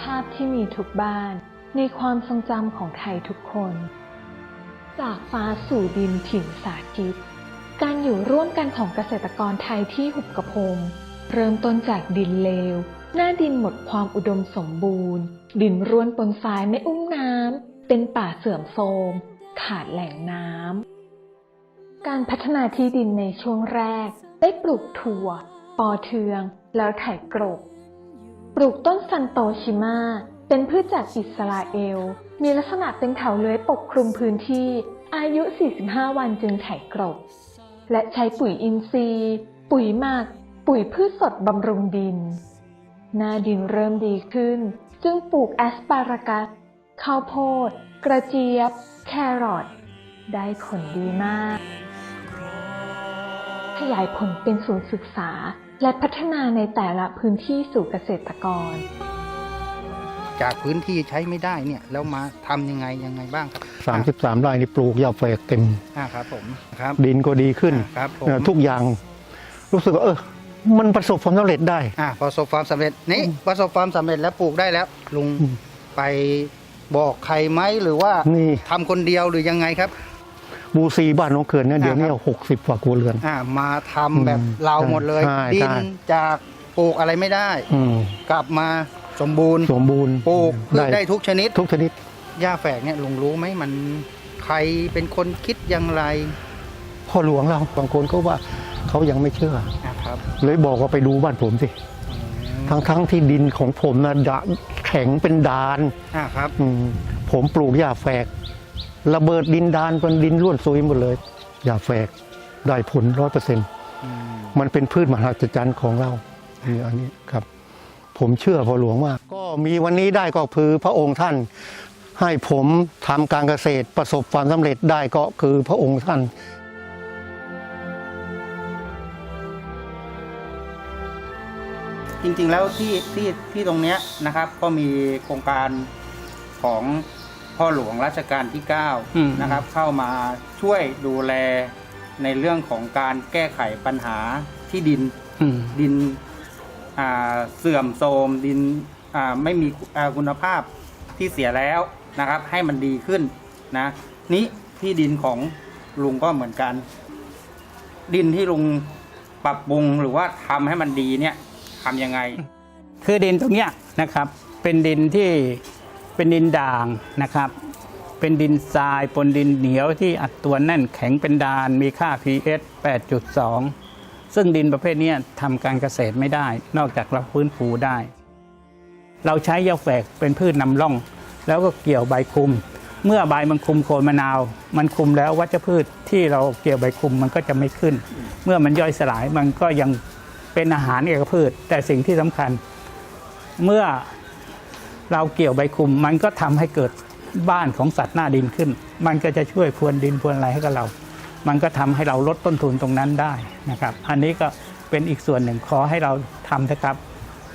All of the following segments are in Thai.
ภาพที่มีทุกบ้าน ในความทรงจำของไทยทุกคน จากฟ้าสู่ดินถิ่นสาธิต การอยู่ร่วมกันของเกษตรกรไทยที่หุบกระพง เริ่มต้นจากดินเลว หน้าดินหมดความอุดมสมบูรณ์ ดินร่วนปนทรายไม่อุ้มน้ำ เป็นป่าเสื่อมโทรม ขาดแหล่งน้ำ การพัฒนาที่ดินในช่วงแรก ได้ปลูกถั่ว ปอเทือง แล้วไถกรบ ลูกต้นซันโตชิมาเป็นพืชจากอิสราเอล มีลักษณะเป็นแถวเลื้อยปกคลุมพื้นที่ อายุ 45 วันจึงไถกรบ และใช้ปุ๋ยอินทรีย์ ปุ๋ยหมัก ปุ๋ยพืชสดบำรุงดิน หน้าดินเริ่มดีขึ้น จึงปลูกแอสปารากัส ข้าวโพด กระเจี๊ยบ แครอท ได้ผลดีมาก ขยายผลเป็นศูนย์ศึกษา และพัฒนาในแต่ละพื้นที่สู่เกษตรกร จากพื้นที่ใช้ไม่ได้เนี่ยแล้วมาทำยังไงยังไงบ้างครับ33ไร่นี่ปลูกยาแฝกเต็ม อ่าครับผมครับ ดินก็ดีขึ้นอ่าครับผม เอ่อทุกอย่างรู้สึกว่าเออ มันประสบความสำเร็จได้ อ่าประสบความสำเร็จนี่ประสบความสำเร็จแล้วปลูกได้แล้ว ลุงอืม ไปบอกใครไหมหรือว่านี่ทำคนเดียวหรือยังไงครับ บูซีบ้านน้องเขื่อนเนี่ยเดี๋ยวนี้อ่าครับหกสิบกว่าครัวเรือน อ่ามาทำแบบอืมเราหมดเลยใช่ดิใช่นจากปลูกอะไรไม่ได้ อืมกลับมาสมบูรณ์สมบูรณ์ปลูกพืชได้ทุกชนิดทุกชนิด หญ้าแฝกเนี่ยลุงรู้ไหมมันใครเป็นคนคิดอย่างไรพ่อหลวงเราบางคนก็ว่าเขายังไม่เชื่อ นะครับเลยบอกว่าไปดูบ้านผมสิ ทั้งทั้งที่ดินของผมนะดะแข็งเป็นดานอ่าครับ อืมผมปลูกหญ้าแฝก ระเบิดดินดานเป็นดินร่วนซุยหมดเลยหญ้าแฝกได้ผลร้อยเปอร์เซ็นต์อืมมันเป็นพืชมหัศจรรย์ของเรานี่อันนี้ครับ ผมเชื่อพ่อหลวงมากก็มีวันนี้ได้ก็คือพระองค์ท่าน ให้ผมทำการเกษตรประสบความสำเร็จได้ก็คือพระองค์ท่านจริงๆแล้วที่ที่ที่ตรงเนี้ยนะครับ ก็มีโครงการของ พ่อหลวงรัชกาลที่อืม9นะครับ เข้ามาช่วยดูแลในเรื่องของการแก้ไขปัญหาที่ดินอืมดินอ่าเสื่อมโทรมดินอ่าไม่มีอ่าคุณภาพที่เสียแล้วนะครับ ให้มันดีขึ้นนะนี้ที่ดินของลุงก็เหมือนกัน ดินที่ลุงปรับปรุงหรือว่าทำให้มันดีเนี่ยทำยังไง คือดินตรงเนี้ยนะครับ เป็นดินที่ เป็นดินด่างนะครับ เป็นดินทรายปนดินเหนียวที่อัดตัวแน่นแข็งเป็นดานมีค่า pH 8.2 ซึ่งดินประเภทนี้ทำการเกษตรไม่ได้ นอกจากเราฟื้นฟูได้ เราใช้ยาแฝกเป็นพืชนำร่อง แล้วก็เกี่ยวใบคลุม เมื่อใบมันคลุมโคนมะนาว มันคลุมแล้ววัชพืชที่เราเกี่ยวใบคลุมมันก็จะไม่ขึ้น เมื่อมันย่อยสลายมันก็ยังเป็นอาหารเอกพืช แต่สิ่งที่สำคัญ เมื่อ เราเกี่ยวใบคุมมันก็ทำให้เกิดบ้านของสัตว์หน้าดินขึ้น มันก็จะช่วยพรวนดินพรวนอะไรให้กับเรา มันก็ทำให้เราลดต้นทุนตรงนั้นได้นะครับ อันนี้ก็เป็นอีกส่วนหนึ่งขอให้เราทำนะครับ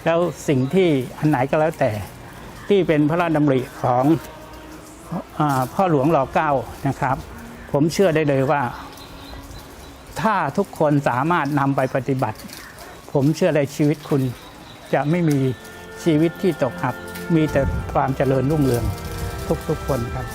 แล้วสิ่งที่อันไหนก็แล้วแต่ที่เป็นพระราชดำริของอพ่อหลวงรอเก้านะครับ ผมเชื่อได้เลยว่า ถ้าทุกคนสามารถนำไปปฏิบัติ ผมเชื่อในชีวิตคุณจะไม่มีชีวิตที่ตกอับ มีแต่ความเจริญรุ่งเรืองทุกๆคนครับ